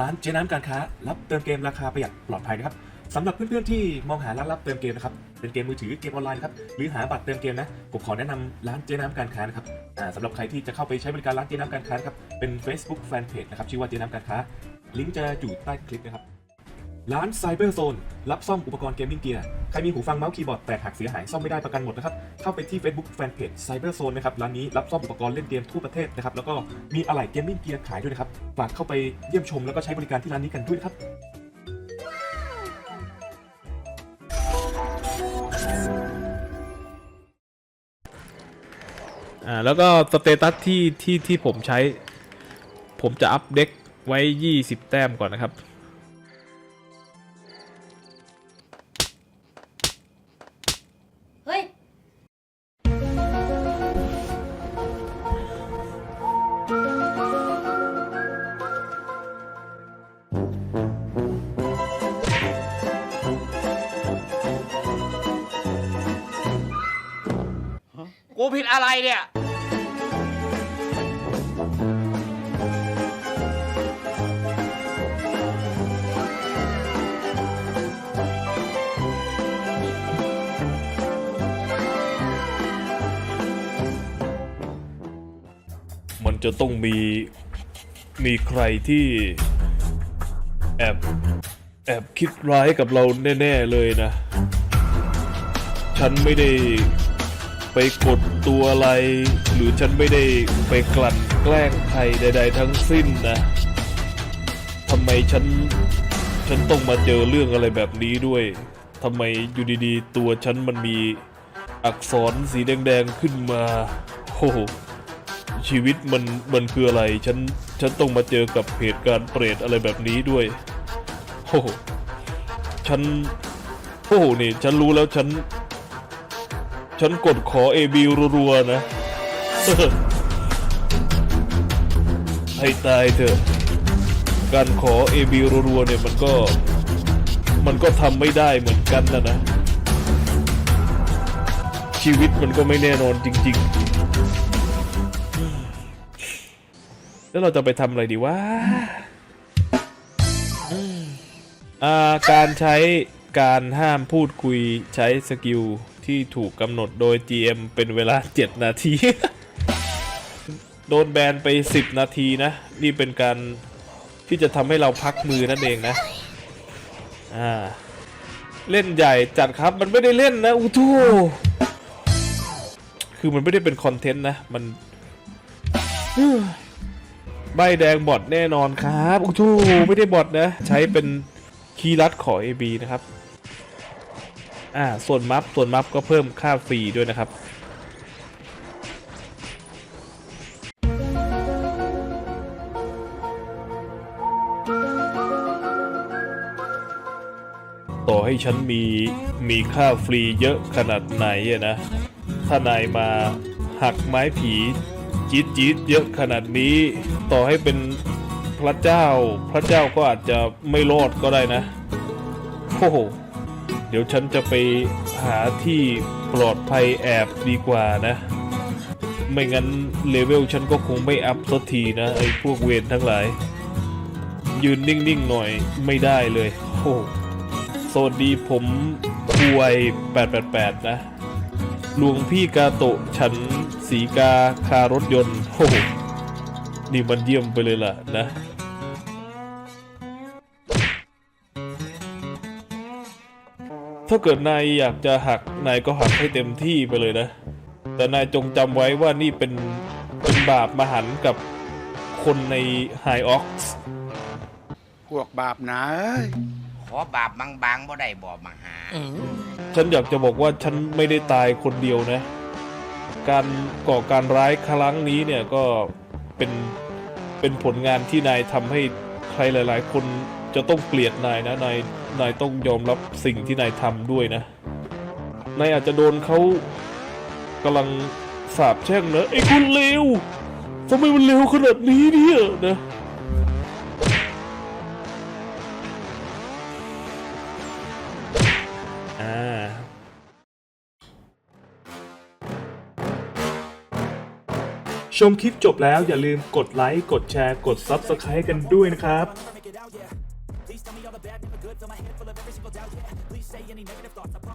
ร้านเจน้ำการค้า รับเติมเกมราคาประหยัดปลอดภัยนะครับสำหรับเพื่อนๆที่มองหาร้านรับเติมเกมนะครับเป็นเกมมือถือเกมออนไลน์นครับหรือหาบัตรเติมเกมนะผมขอแนะนำร้านเจน้ำการค้านะครับสำหรับใครที่จะเข้าไปใช้บริการร้านเจน้ำการค้าครับเป็น Facebook Fanpage นะครับชื่อว่าเจน้ำการค้า ลิงก์จะอยู่ใต้คลิปนะครับ ร้าน Cyber Zone รับซ่อมอุปกรณ์เกมมิ่งเกียร์ ใครมีหูฟังเมาส์คีย์บอร์ดแตกหักเสียหาย ซ่อมไม่ได้ประกันหมดนะครับ เข้าไปที่ Facebook Fanpage Cyber Zone นะครับ ร้านนี้รับซ่อมอุปกรณ์เล่นเกมทั่วประเทศนะครับ แล้วก็มีอะไหล่เกมมิ่งเกียร์ขายด้วยนะครับ ฝากเข้าไปเยี่ยมชมแล้วก็ใช้บริการที่ร้านนี้กันด้วยครับอ่าแล้วก็สเตตัสที่ที่ที่ผมใช้ ผมจะอัพเด็กไว้ 20 แต้มก่อนนะครับ กูผิดอะไรเนี่ย มันจะต้องมีมีใครที่ แอบแอบคิดร้ายกับเราแน่ ๆ เลยนะ ฉันไม่ได้ ไปกดตัวอะไร หรือฉันไม่ได้ไปกลั่นแกล้งใครใด ๆ ทั้งสิ้นนะทำไมฉัน ฉันต้องมาเจอเรื่องอะไรแบบนี้ด้วยทำไมอยู่ดีๆ ตัวฉันมันมีอักษรสีแดงๆขึ้นมาโอ้โหชีวิตมันมันคืออะไร ฉัน ฉันต้องมาเจอกับเหตุการณ์เปรตอะไรแบบนี้ด้วยโอ้โหฉันโอ้โหนี่ ฉันรู้แล้วฉัน ฉันกดขอ AB รัวๆนะ ให้ตายเถอะ การขอ AB รัวๆเนี่ยมันก็ มันก็ทำไม่ได้เหมือนกันนะนะ ชีวิตมันก็ไม่แน่นอนจริง ๆ แล้วเราจะไปทำอะไรดีวะอืมอ่าการใช้การห้ามพูดคุยใช้สกิล ที่ถูกกำหนดโดย GM เป็นเวลา 7 นาที โดนแบนไป 10 นาทีนะ นี่เป็นการที่จะทำให้เราพักมือนั่นเองนะ อ่า เล่นใหญ่จัดครับมันไม่ได้เล่นนะอู้ทูคือมันไม่ได้เป็นคอนเทนต์นะ มันใบแดงบอทแน่นอนครับอู้ทูไม่ได้บอทนะ ใช้เป็นคีย์ลัดขอ AB นะครับ อ่าส่วนมัฟส่วนมัฟก็เพิ่มค่าฟรีด้วยนะครับต่อให้ฉันมีมีค่าฟรีเยอะขนาดไหนอะนะ ถ้านายมาหักไม้ผีจี๊ดจี๊ดเยอะขนาดนี้ ต่อให้เป็นพระเจ้า พระเจ้าก็อาจจะไม่รอดก็ได้นะ โอ้โห เดี๋ยวฉันจะไปหาที่ปลอดภัยแอบดีกว่านะ ไม่งั้นเลเวลฉันก็คงไม่อัพสักทีนะไอ้พวกเวรทั้งหลาย ยืนนิ่งๆหน่อยไม่ได้เลยโอ้โหสวัสดีผมป่วย888 นะหลวงพี่กาโตะฉันสีกาคารถยนต์โอ้โหนี่มันเยี่ยมไปเลยล่ะนะ ถ้าเกิดนายอยากจะหักนายก็หักให้เต็มที่ไปเลยนะ แต่นายจงจำไว้ว่านี่เป็นเป็นบาปมหันต์กับคนในไฮออกซ์พวกบาปหนาเอ้ยขอบาปบางๆบ่ได้บ่มาหา ฉันอยากจะบอกว่าฉันไม่ได้ตายคนเดียวนะ การก่อการร้ายครั้งนี้เนี่ยก็เป็นเป็นผลงานที่นายทำให้ใครหลาย ๆ คนจะต้องเกลียดนายนะนาย นายต้องยอมรับสิ่งที่นายทำด้วยนะ นายอาจจะโดนเขากำลังสาบแช่งนะไอ้คุณเลวทำไมมันเลวขนาดนี้เนี่ยนะชมคลิปจบแล้วอย่าลืมกดไลค์ กดแชร์ กด Subscribe กันด้วยนะครับ my head full of every single doubt, yeah. Please say any negative thoughts, I